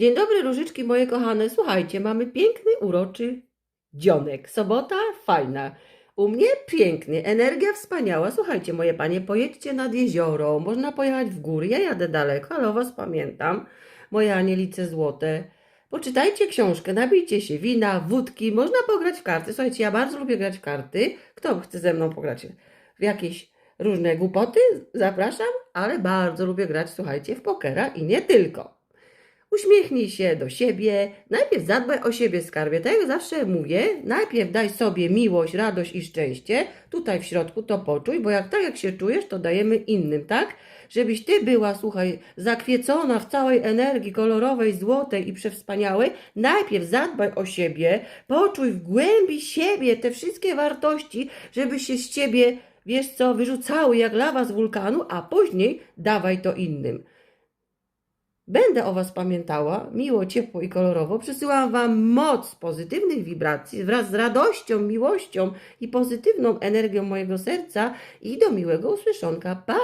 Dzień dobry, różyczki moje kochane. Słuchajcie, mamy piękny, uroczy dzionek. Sobota fajna. U mnie piękny, energia wspaniała. Słuchajcie, moje panie, pojedźcie nad jezioro, można pojechać w góry. Ja jadę daleko, ale o was pamiętam. Moje anielice złote. Poczytajcie książkę, nabijcie się wina, wódki, można pograć w karty. Słuchajcie, ja bardzo lubię grać w karty. Kto chce ze mną pograć w jakieś różne głupoty? Zapraszam, ale bardzo lubię grać, słuchajcie, w pokera i nie tylko. Uśmiechnij się do siebie, najpierw zadbaj o siebie skarbie. Tak jak zawsze mówię, najpierw daj sobie miłość, radość i szczęście. Tutaj w środku to poczuj, bo jak tak jak się czujesz, to dajemy innym, tak? Żebyś ty była, słuchaj, zakwiecona w całej energii kolorowej, złotej i przewspaniałej. Najpierw zadbaj o siebie, poczuj w głębi siebie te wszystkie wartości, żeby się z ciebie, wiesz co, wyrzucały jak lawa z wulkanu, a później dawaj to innym. Będę o Was pamiętała, miło, ciepło i kolorowo. Przesyłam Wam moc pozytywnych wibracji wraz z radością, miłością i pozytywną energią mojego serca i do miłego usłyszonka. Pa!